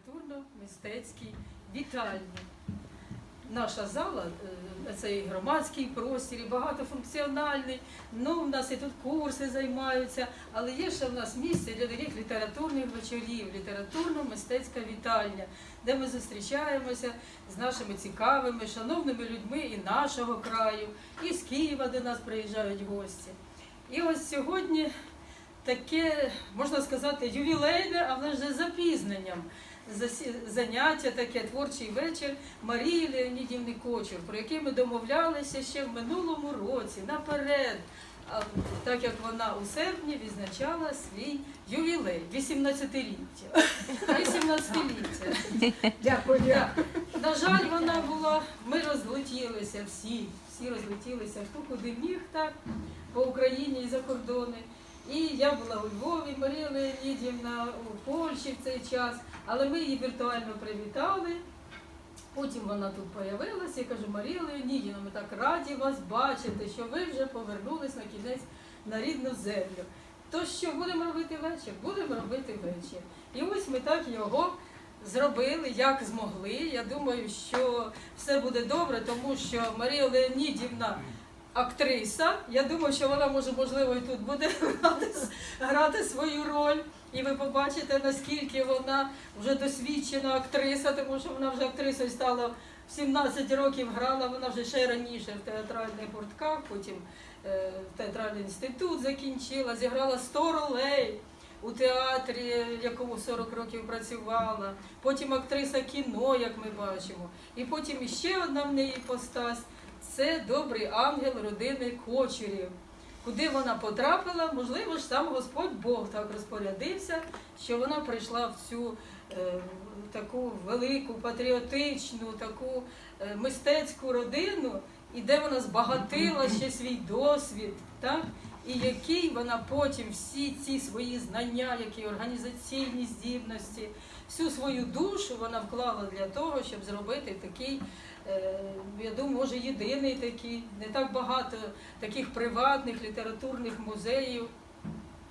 літературно-мистецькій вітальні. Наша зала е, це і громадський простір, і багатофункціональний. Ну, в нас і тут курси займаються, але є ще в нас місце для таких літературних вечорів, літературно-мистецька вітальня, де ми зустрічаємося з нашими цікавими, шановними людьми і нашого краю, і з Києва до нас приїжджають гості. І ось сьогодні таке, можна сказати, ювілейне, але вже запізненням. Заняття таке творчий вечір Марії Леонідівни Кочур, про який ми домовлялися ще в минулому році, наперед, так як вона у серпні відзначала свій ювілей, 18-ліття. 18-ліття. Дякую. На жаль, вона була, ми розлетілися всі, всі розлетілися хто куди міг так, по Україні і за кордони. І я була у Львові, Марія Леонідівна у Польщі в цей час, але ми її віртуально привітали. Потім вона тут появилася, я кажу, Марія Леонідівна, ми так раді вас бачити, що ви вже повернулись на кінець на рідну землю. То що, будемо робити вечір? Будемо робити вечір. І ось ми так його зробили, як змогли. Я думаю, що все буде добре, тому що Марія Леонідівна актриса. Я думаю, що вона може, можливо, і тут буде грати, свою роль. І ви побачите, наскільки вона вже досвідчена актриса, тому що вона вже актрисою стала в 17 років грала, вона вже ще раніше в театральних гуртках, потім е, театральний інститут закінчила, зіграла 100 ролей у театрі, в якому 40 років працювала, потім актриса кіно, як ми бачимо. І потім іще одна в неї постась це добрий ангел родини Кочурів. Куди вона потрапила, можливо ж сам Господь Бог так розпорядився, що вона прийшла в цю е, таку велику, патріотичну, таку е, мистецьку родину, і де вона збагатила ще свій досвід, так? і який вона потім всі ці свої знання, які організаційні здібності, всю свою душу вона вклала для того, щоб зробити такий, я думаю, може єдиний такий, не так багато таких приватних літературних музеїв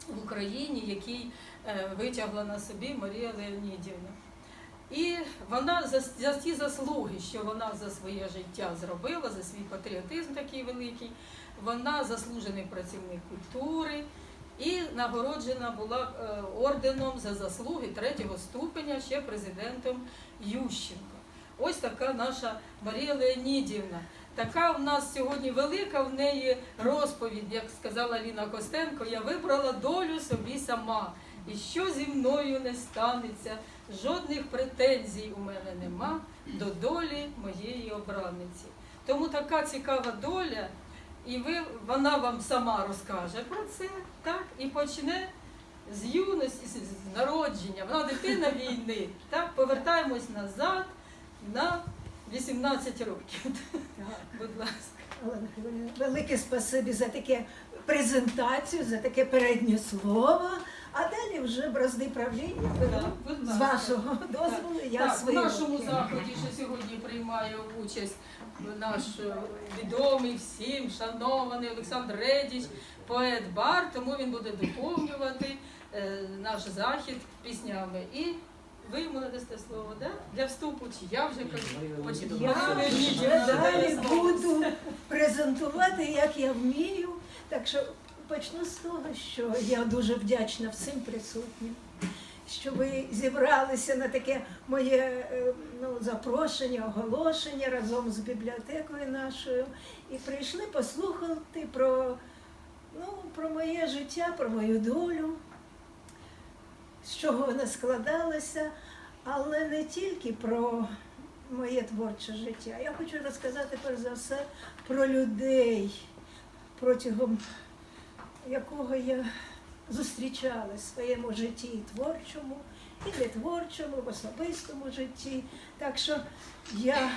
в Україні, який е, витягла на собі Марія Леонідівна. І вона за, за ті заслуги, що вона за своє життя зробила, за свій патріотизм такий великий, вона заслужений працівник культури і нагороджена була е, орденом за заслуги третього ступеня ще президентом Ющенко. Ось така наша Марія Леонідівна. Така в нас сьогодні велика в неї розповідь, як сказала Ліна Костенко, я вибрала долю собі сама. І що зі мною не станеться, жодних претензій у мене нема до долі моєї обраниці. Тому така цікава доля, і ви, вона вам сама розкаже про це, так, і почне з юності, з народження. Вона дитина війни. Так, повертаємось назад на 18 років. Будь ласка. Олена Велике спасибі за таке презентацію, за таке переднє слово. А далі вже бразди правління Так, з вашого дозволу. Я так, в нашому роки. заході, що сьогодні приймає участь наш е, відомий всім, шанований Олександр Редіч, поет бар, тому він буде доповнювати е, наш захід піснями. І ви йому надасте слово, да? Для вступу, чи я вже кажу, Я вже далі буду презентувати, як я вмію. Так що почну з того, що я дуже вдячна всім присутнім, що ви зібралися на таке моє е, ну, запрошення, оголошення разом з бібліотекою нашою. І прийшли послухати про, ну, про моє життя, про мою долю, з чого вона складалася, але не тільки про моє творче життя. Я хочу розказати перш за все про людей, протягом якого я зустрічала в своєму житті творчому, і не творчому, в особистому житті. Так що я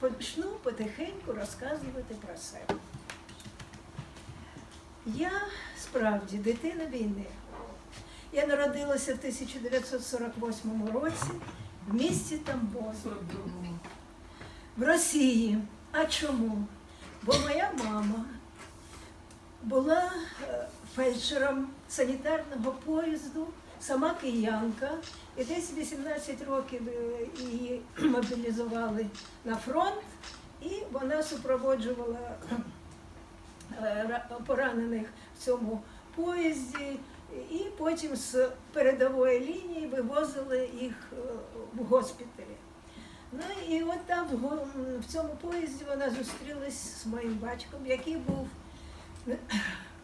почну потихеньку розказувати про себе. Я справді дитина війни. Я народилася в 1948 році в місті Тамбов. В Росії. А чому? Бо моя мама була е, фельдшером санітарного поїзду сама киянка, і десь 18 років е, її мобілізували на фронт, і вона супроводжувала е, поранених в цьому поїзді, і потім з передової лінії вивозили їх е, в госпіталі. Ну і от там в цьому поїзді вона зустрілась з моїм батьком, який був е,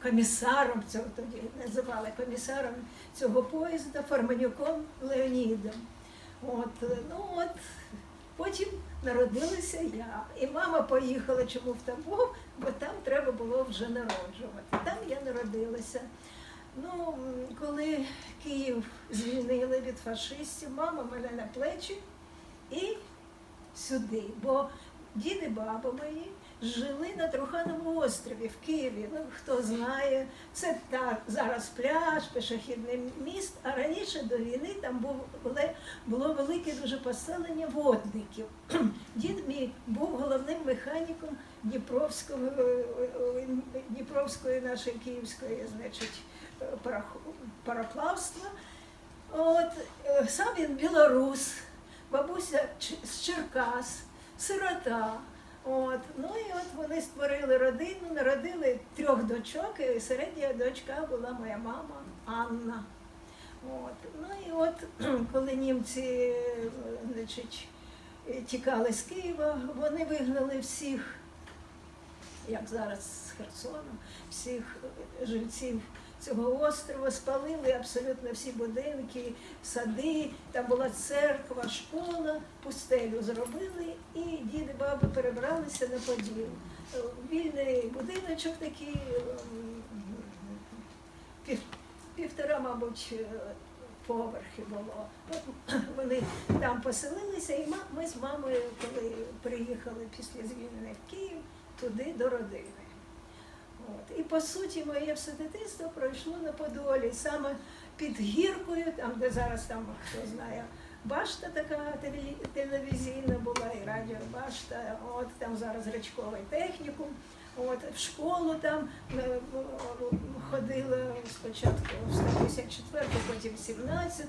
комісаром цього тоді називали комісаром цього поїзда Фарманюком Леонідом. От, е, ну от, потім народилася я. І мама поїхала чому в Тамбов, бо там треба було вже народжувати. Там я народилася. Ну, коли Київ звільнили від фашистів, мама мене на плечі і сюди. Бо дід і баба мої жили на Трухановому острові в Києві. Ну, хто знає, це так, зараз пляж, пішохідний міст, а раніше до війни там буле- було велике дуже поселення водників. Дід мій був головним механіком Дніпровського, е, е, Дніпровської нашої київської, значить, пароплавства. От, е, сам він білорус, бабуся з Черкас, сирота. От, ну і от вони створили родину, народили трьох дочок, і середня дочка була моя мама Анна. От, ну і от коли німці значить, тікали з Києва, вони вигнали всіх, як зараз з Херсону, всіх жильців цього острова, спалили абсолютно всі будинки, сади, там була церква, школа, пустелю зробили, і діди, баби перебралися на Поділ. Е, Вільний будиночок такий, ем, пів, півтора, мабуть, е, поверхи було. Вони там поселилися, і ми з мамою, коли приїхали після звільнення в Київ, туди до родини. От. І по суті, моє все дитинство пройшло на Подолі, саме під гіркою, там, де зараз там, хто знає, башта така телевізійна була, і радіобашта, от там зараз речковий технікум. От, в школу там е, в- ходила спочатку в 154, потім в 17.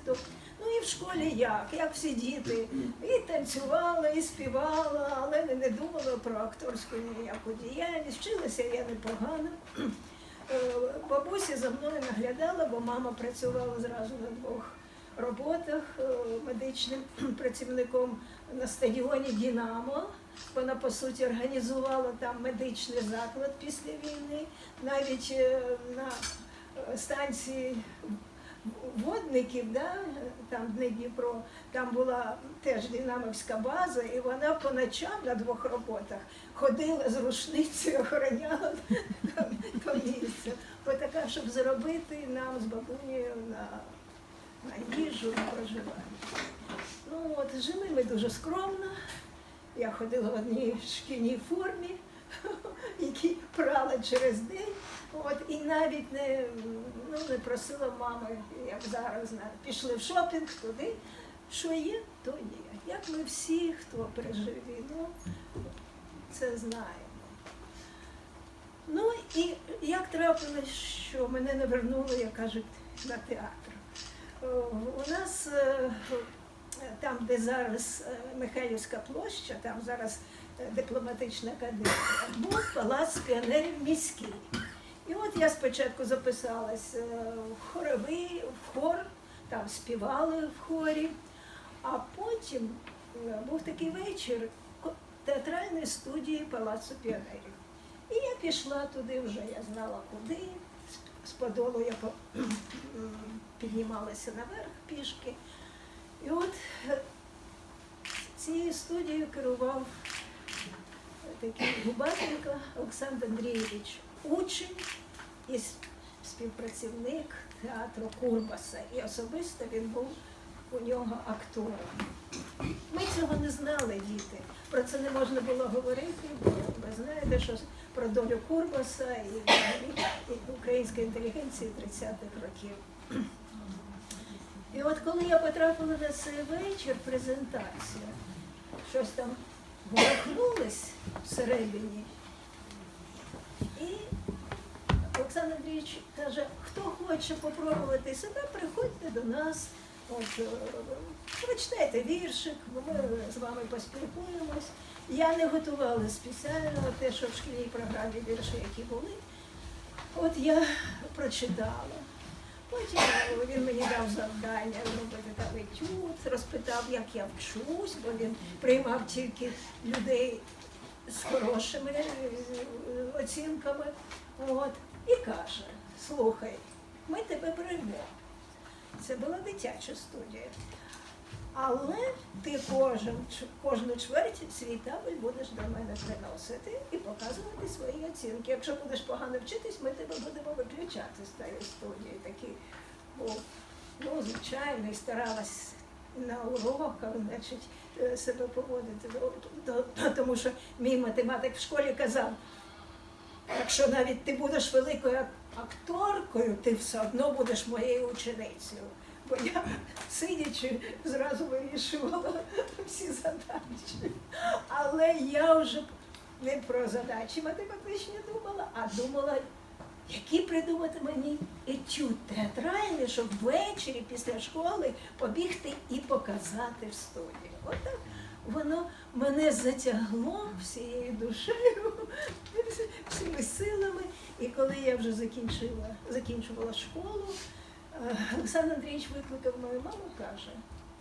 Ну і в школі як? Як всі діти. І танцювала, і співала, але не, не думала про акторську ніяку діяльність. Вчилася я непогано. Е, Бабуся за мною наглядала, бо мама працювала зразу на двох роботах е, медичним працівником на стадіоні Дінамо. Вона по суті організувала там медичний заклад після війни, навіть е, на е, станції водників, да, там Дніпро, там була теж динамовська база, і вона по ночам на двох роботах ходила з рушницею, охороняла то місце. Така, щоб заробити нам з бабунею на їжу, на проживання. Ну от, жили ми дуже скромно. Я ходила в одній шкільній формі, які прала через день. От, і навіть не, ну, не просила мами, як зараз пішли в шопінг туди. Що є, то є. Як ми всі, хто пережив війну, це знаємо. Ну і як трапилось, що мене не вернули, як кажуть, на театр. Е, У нас е, там, де зараз е, Михайлівська площа, там зараз дипломатична академія, був палац піонерів міський. І от я спочатку записалась в хоровий, в хор, там співали в хорі, а потім був такий вечір театральної студії Палацу піонерів. І я пішла туди вже, я знала куди. З- Подолу я піднімалася наверх пішки. І от е, цією студією керував такий Губатенко Олександр Андрійович, учень і співпрацівник театру Курбаса. І особисто він був у нього актором. Ми цього не знали, діти. Про це не можна було говорити, бо ви знаєте, що про долю Курбаса і, і української інтелігенції 30-х років. І от коли я потрапила на цей вечір, презентація, щось там ворухнулось всередині, і Олександр Андрійович каже, хто хоче попробувати себе, приходьте до нас. От, е, прочитайте віршик, ми з вами поспілкуємось. Я не готувала спеціально те, що в шкільній програмі вірші, які були. От я прочитала. Потім він мені дав завдання робити там етюд, розпитав, як я вчусь, бо він приймав тільки людей з хорошими е, оцінками. От, і каже: слухай, ми тебе приймемо. Це була дитяча студія. Але ти кожен, кожну чверть свій табель будеш до мене приносити і показувати свої оцінки. Якщо будеш погано вчитись, ми тебе будемо виключати з тієї студії. Такий був, ну, звичайно, і старалась на уроках, значить, е, себе поводити. Тому що мій математик в школі казав, якщо навіть ти будеш великою акторкою, ти все одно будеш моєю ученицею. Бо я, сидячи, зразу вирішувала всі задачі. Але я вже не про задачі математичні думала, а думала, які придумати мені етюд театральний, щоб ввечері після школи побігти і показати в студії. Отак воно мене затягло всією душею, всіми силами. І коли я вже закінчила, закінчувала школу, Олександр Андрійович викликав мою маму, каже,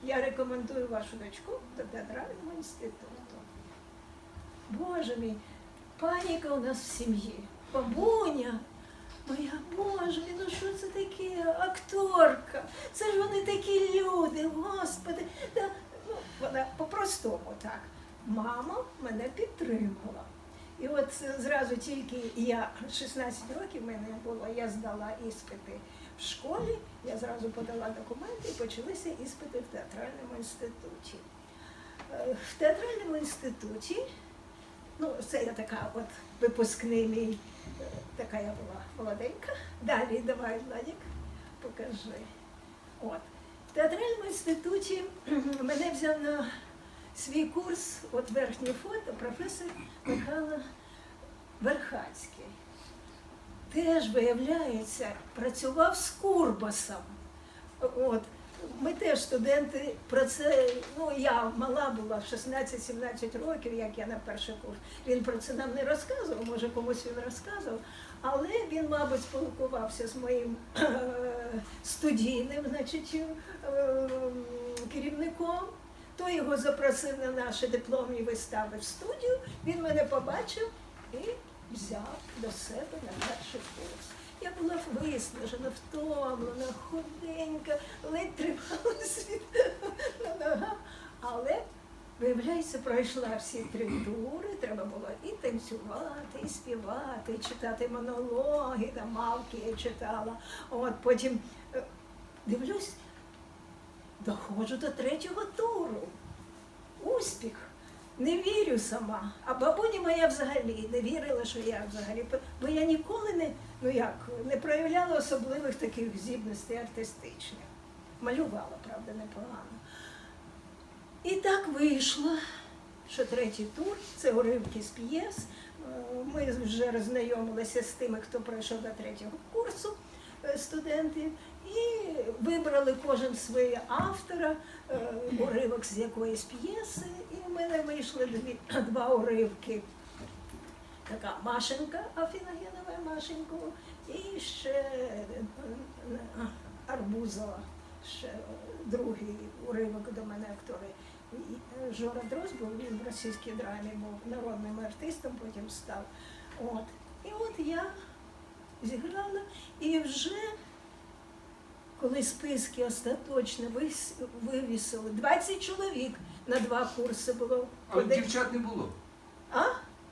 я рекомендую вашу дочку до театрального інституту. Боже мій, паніка у нас в сім'ї. Бабуня, моя Боже, ну що це таке? Акторка. Це ж вони такі люди, господи. Та, ну, вона по-простому так. Мама мене підтримала. І от е, зразу тільки я 16 років мене було, я здала іспити в школі, я зразу подала документи і почалися іспити в театральному інституті. Е, В театральному інституті, ну це я така от випускний мій, е, така я була молоденька. Далі давай, Владик, покажи. От. В театральному інституті мене взяв на свій курс, от верхнє фото, професор Михайло Верхацький. Теж, виявляється, працював з Курбасом. От. Ми теж студенти про це, ну я мала була 16-17 років, як я на перший курс. Він про це нам не розказував, може комусь він розказував, але він, мабуть, спілкувався з моїм е, студійним, значить, е, керівником. Той його запросив на наші дипломні вистави в студію. Він мене побачив і взяв до себе на перший. Я була виснажена, втомлена, худенька, ледь трималася на ногах. Але, виявляється, пройшла всі три тури, треба було і танцювати, і співати, і читати монологи, там мавки я читала. От потім е, дивлюсь, доходжу до третього туру. Успіх. Не вірю сама. А бабуня моя взагалі не вірила, що я взагалі. Бо я ніколи не, ну як, не проявляла особливих таких здібностей артистичних. Малювала, правда, непогано. І так вийшло, що третій тур це уривки з п'єс. Е, Ми вже роззнайомилися з тими, хто пройшов до третього курсу е, студентів, і вибрали кожен своє автора, е, уривок з якоїсь п'єси. І в мене вийшли дві, два уривки. Така Машенька, Афіногенова Машеньку, і ще е, Арбузова, ще другий уривок до мене актори. Е, Жора Дрозд був, він в російській драмі був народним артистом, потім став. От. І от я зіграла, і вже коли списки остаточно вивісили, 20 чоловік на два курси було. А дівчат не було. А?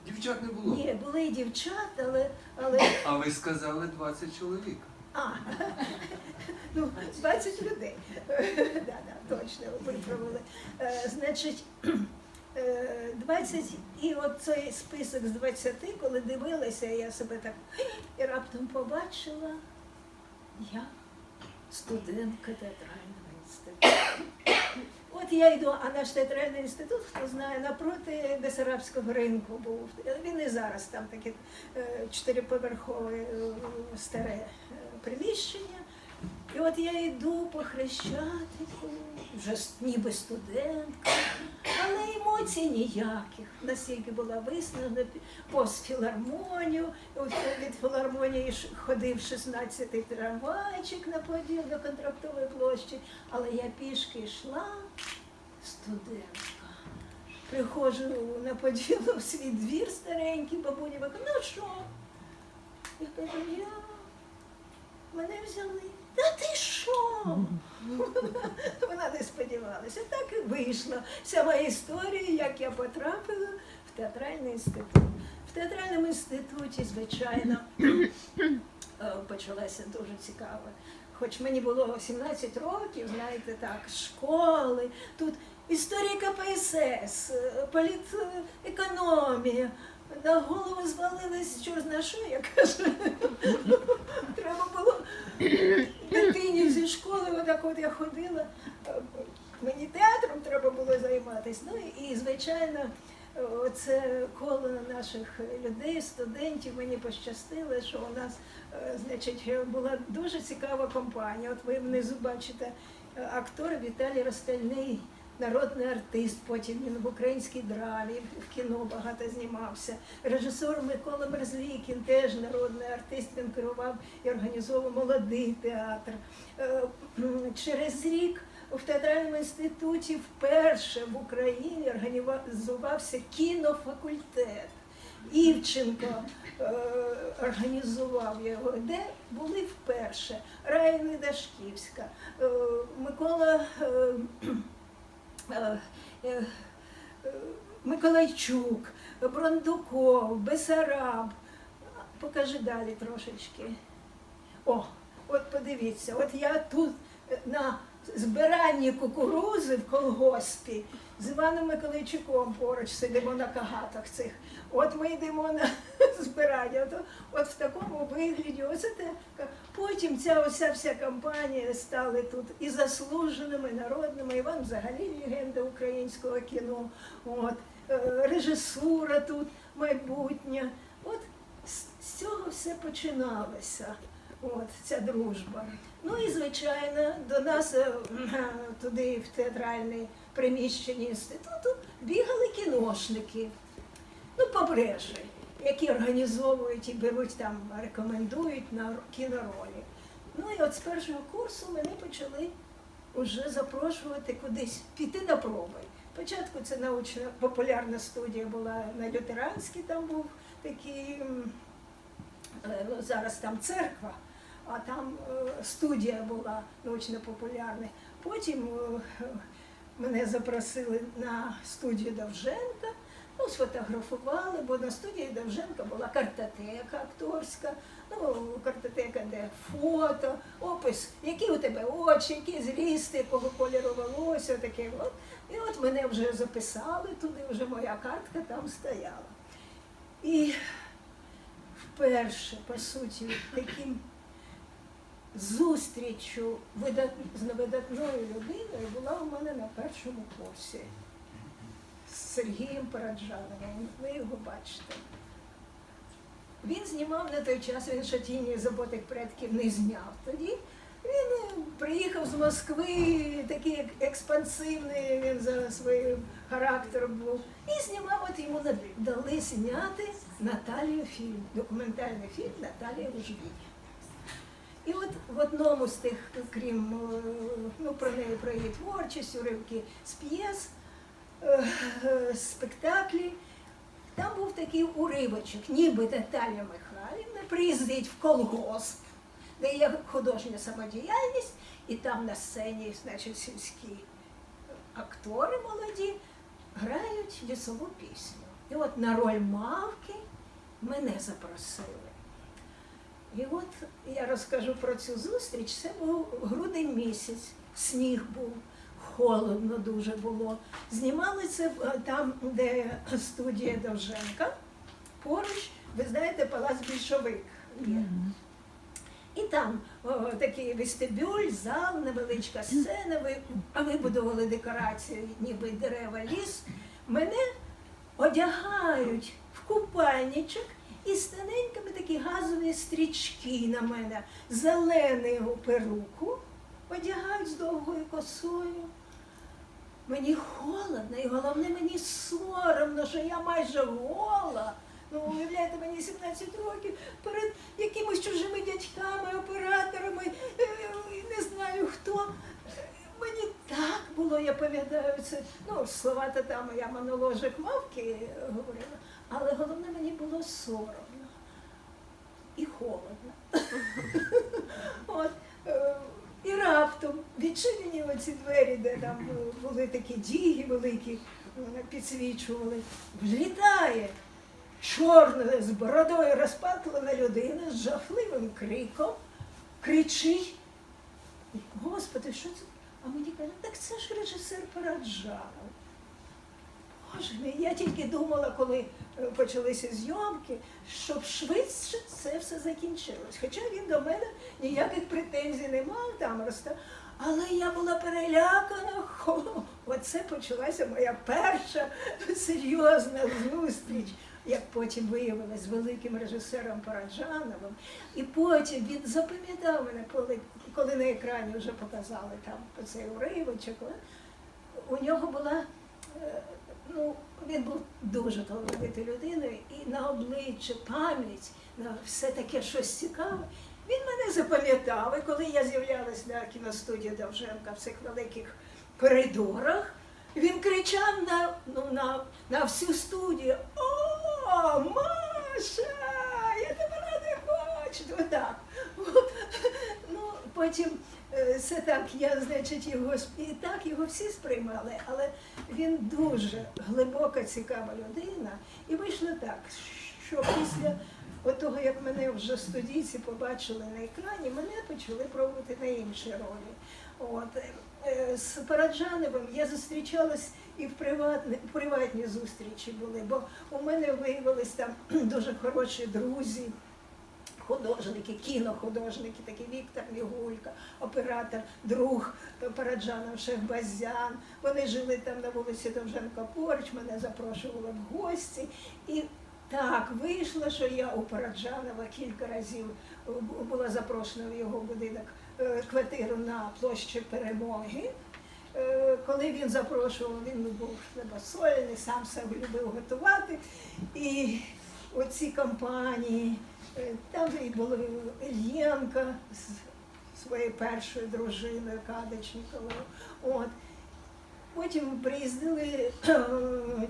Дівчат не було. Ні, були і дівчат, але, але А ви сказали 20 чоловік. а, ну, 20 людей. да, да, точно виправили. Е, значить, е, 20, і от цей список з 20, коли дивилася, я себе так і раптом побачила, я студентка театрального інституту. От от я йду, а наш театральний інститут, хто знає, напроти Бесарабського ринку був. Він і зараз там таке е, чотириповерхове е, старе е, приміщення. І от я йду по хрещатику, вже ніби студентка, але емоцій ніяких. Настільки була виснажена пост філармонію. Від філармонії ходив 16-й трамвайчик на поділ до контрактової площі, але я пішки йшла студентка. Приходжу на поділу в свій двір старенький, бабуня ну що? Я кажу, я мене взяли. Та ти що? Вона не сподівалася. Так і вийшла. Вся моя історія, як я потрапила в театральний інститут. В театральному інституті, звичайно, е, почалася дуже цікава. Хоч мені було 17 років, знаєте, так, школи, тут історія КПСС, е, політекономія. На голову звалились чор зна що, я кажу. Треба було дитині зі школи, отак от я ходила. Мені театром треба було займатися. Ну і, звичайно, це коло наших людей, студентів. Мені пощастило, що у нас, е, значить, була дуже цікава компанія. От ви внизу бачите актор Віталій Ростальний. Народний артист, потім він в українській драмі, в кіно багато знімався. Режисер Микола Мерзлікін, теж народний артист, він керував і організовував молодий театр. Е, Через рік в театральному інституті вперше в Україні організувався кінофакультет. Івченко е, організував його, де були вперше Раїна Дашківська, е, Микола. Миколайчук, Брондуков, Бесараб. Покажи далі трошечки. О, от подивіться, от я тут е, на збиранні кукурузи в колгоспі з Іваном Миколайчуком поруч сидимо на кагатах цих. От ми йдемо на збирання. От, от в такому вигляді. Оце те. Потім ця ося вся компанія стали тут і заслуженими, і народними. Іван взагалі легенда українського кіно. От, е, режисура тут майбутня. От з- з цього все починалося. От ця дружба. Ну і звичайно, до нас е, туди, в театральне приміщення інституту, бігали кіношники. Ну, побрежі, які організовують і беруть там, рекомендують на кіноролі. Ну і от з першого курсу мене почали вже запрошувати кудись піти на проби. Спочатку це научна популярна студія була на Лютеранській, там був такий, е, ну зараз там церква, а там е, студія була научно-популярна. Потім е, мене запросили на студію Довженка. Ну, сфотографували, бо на студії Довженка була картотека акторська, ну, картотека, де фото, опис, які у тебе очі, які зріст, якого кольору волосся, таке. От. І от мене вже записали туди, вже моя картка там стояла. І вперше, по суті, таким зустрічю з видатною людиною була у мене на першому курсі Сергієм Параджановим. Ви його бачите. Він знімав на той час, він ще тіні заботих предків не зняв тоді. Він е, приїхав з Москви, такий експансивний, він за своїм характером був. І знімав, от йому дали зняти Наталію фільм, документальний фільм Наталія Лужвій. І от в одному з тих, крім е, ну, про неї, про її творчість, уривки з п'єс, спектаклі, там був такий уривочок, ніби Наталія Михайлівна приїздить в колгосп, де є художня самодіяльність, і там на сцені, значить, сільські актори молоді грають лісову пісню. І от на роль мавки мене запросили. І от я розкажу про цю зустріч. Це був грудень місяць, сніг був, холодно дуже було. Знімали це е, там, де студія Довженка. Поруч, ви знаєте, палац більшовик є. І там о, такий вестибюль, зал, невеличка сцена, ви, вибудували декорації, ніби дерева, ліс. Мене одягають в купальничок і з такі газові стрічки на мене, зелену перуку, одягають з довгою косою. Мені холодно, і головне мені соромно, що я майже гола. Ну, уявляєте, мені 17 років перед якимись чужими дядьками, операторами, е, не знаю хто. Мені так було, я пам'ятаю це. Ну, слова то там я моноложик мавки говорила, але головне мені було соромно і холодно. От, е, і раптом відчинені оці двері, де там були такі діги великі, підсвічували, влітає чорна з бородою розпатлена людина з жахливим криком, кричить. Господи, що це? А мені кажуть, так це ж режисер Параджанов. Боже мій, я тільки думала, коли е, почалися зйомки, щоб швидше це все закінчилось. Хоча він до мене ніяких претензій не мав там роста. Але я була перелякана. Оце почалася моя перша серйозна зустріч, як потім виявилось з великим режисером Параджановим. І потім він запам'ятав мене, коли, коли на екрані вже показали там цей уривочок. У нього була е, ну, він був дуже талановитою людиною, і на обличчя, пам'ять, на все таке щось цікаве. Він мене запам'ятав, і коли я з'являлась на кіностудії Довженка в цих великих коридорах, він кричав на, ну, на, на всю студію: О, Маша! Я тебе рада бачити! Отак. От. Ну, потім це так, я, значить, його і так його всі сприймали, але він дуже глибока, цікава людина. І вийшло так, що після того, як мене вже студійці побачили на екрані, мене почали пробувати на інші ролі. От. е, З Параджановим я зустрічалась і в приватні, приватні зустрічі були, бо у мене виявились там дуже хороші друзі художники, кінохудожники, такий Віктор Мігулька, оператор, друг Параджанов Шехбазян. Вони жили там на вулиці Довженка поруч, мене запрошували в гості. І так вийшло, що я у Параджанова кілька разів була запрошена в його будинок е, квартиру на площі Перемоги. Е, Коли він запрошував, він був хлебосольний, сам себе любив готувати. І оці компанії, там і були Ільєнка з своєю першою дружиною Кадочниковою. От. Потім приїздили е,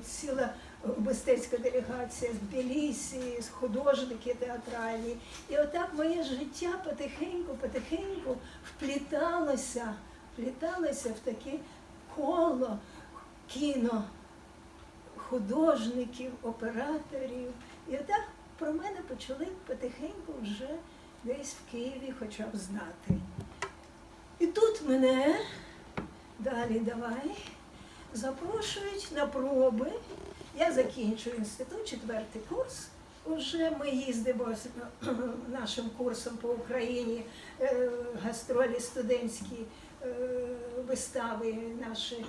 ціла мистецька делегація з Тбілісі, з художники театральні. І отак моє життя потихеньку, потихеньку впліталося, впліталося в таке коло кіно художників, операторів. І отак про мене почали потихеньку вже десь в Києві хоча б знати. І тут мене далі давай запрошують на проби. Я закінчую інститут, четвертий курс. Уже ми їздимо нашим курсом по Україні, е, гастролі студентські е, вистави наші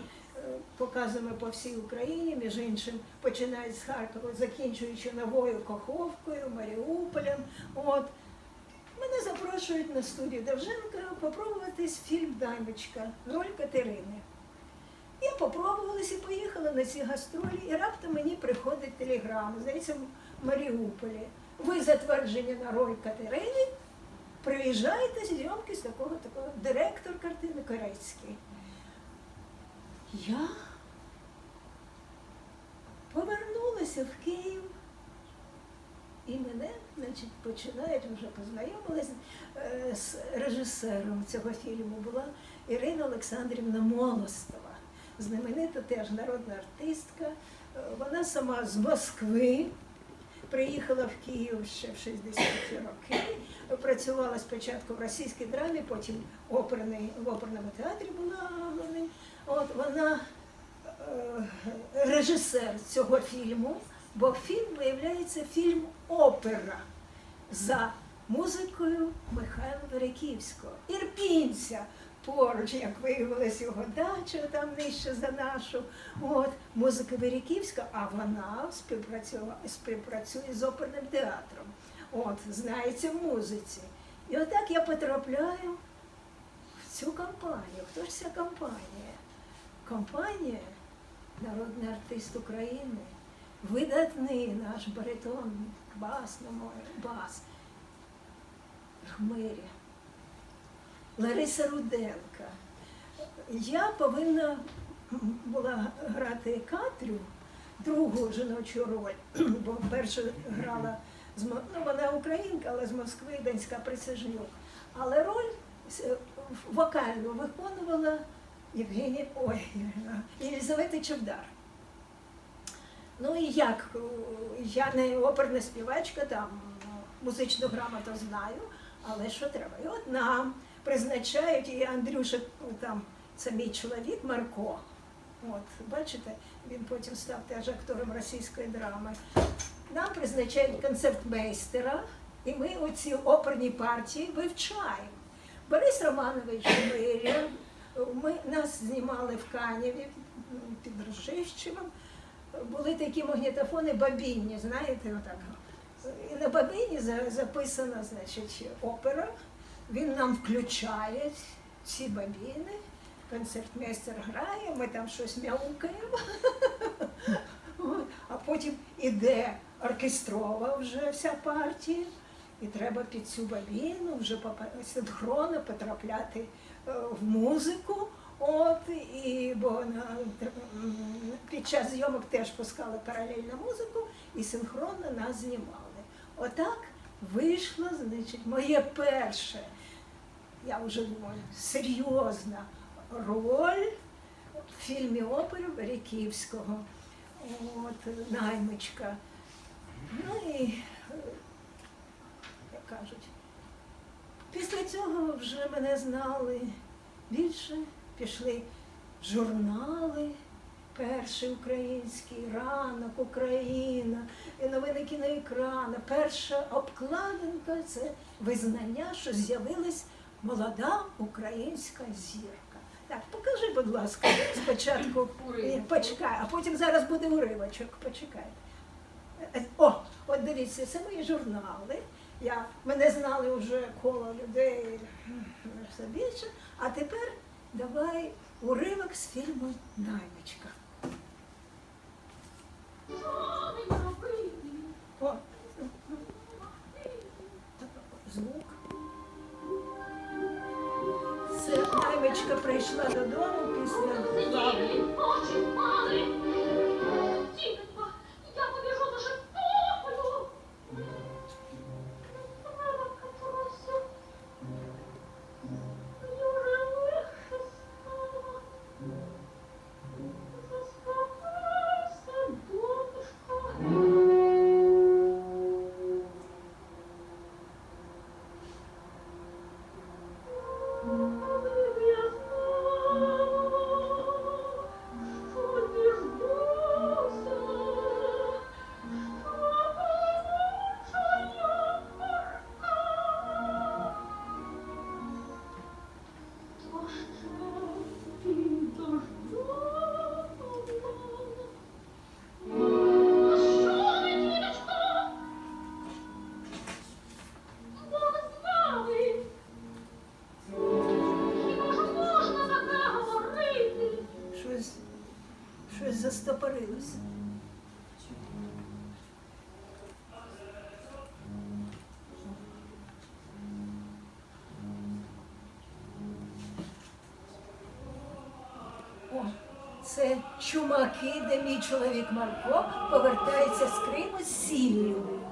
показуємо по всій Україні, між іншим починають з Харкова, закінчуючи новою Каховкою, Маріуполем. От. Мене запрошують на студію Довженка попробуватись фільм Дамочка, роль Катерини. Я попробувалася і поїхала на ці гастролі, і раптом мені приходить телеграма, здається, в Маріуполі. Ви затверджені на роль Катерини, приїжджайте зйомки з такого такого директор картини Корецький. Я повернулася в Київ, і мене значить, починають вже познайомилися е, з режисером цього фільму. Була Ірина Олександрівна Молостова, знаменита теж народна артистка. Е, Вона сама з Москви. Приїхала в Київ ще в 60-ті роки. Працювала спочатку в російській драмі, потім в оперному театрі була головним. От вона е, режисер цього фільму, бо фільм виявляється фільм опера за музикою Михайла Вериківського, ірпінця. Поруч, як виявилось, його дача там нижче за нашу. От, музика Вериківська, а вона співпрацює, з оперним театром. От, знається в музиці. І отак я потрапляю в цю компанію. Хто ж ця компанія? Компанія народний артист України, видатний наш баритон, бас, на мой бас, Хмиря, Лариса Руденка. Я повинна була грати Катрю, другу жіночу роль, бо першу грала з ну, вона українка, але з Москви Донська Присяжнюк. Але роль с- вокальну виконувала Євгенія ой, Єлизавета Чевдар. Ну і як, я не оперна співачка, там ну, музичну грамоту знаю, але що треба? І от нам призначають, і Андрюша, ну, там, це мій чоловік Марко. От, бачите, він потім став теж актором російської драми. Нам призначають концертмейстера, і ми оці оперні партії вивчаємо. Борис Романович Миря, ми нас знімали в Каніві під Рожищевим. Були такі магнітофони бабінні, знаєте, отак. І на бабіні за- записана, значить, опера. Він нам включає ці бабіни, концертмейстер грає, ми там щось мяукаємо. А потім іде оркестрова вже вся партія, і треба під цю бабіну вже синхронно потрапляти в музику. От, і, бо на, під час зйомок теж пускали паралельну музику і синхронно нас знімали. Отак вийшла, значить, моє перше, я вже думаю, серйозна роль в фільмі опери Береківського. От, наймичка. Ну і, е, як кажуть, після цього вже мене знали більше, пішли журнали. Перший український ранок, Україна, і новини кіноекрана. Перша обкладинка це визнання, що з'явилась молода українська зірка. Так, покажи, будь ласка, спочатку почекай, а потім зараз буде уривочок. Почекайте. Е, О, от дивіться, це мої журнали. Я, мене знали вже коло людей все більше. А тепер давай уривок з фільму Наймичка. О, звук. Це наймичка прийшла додому після бабки. Щось застопорилося. О, це чумаки, де мій чоловік Марко повертається з Криму з сіллю.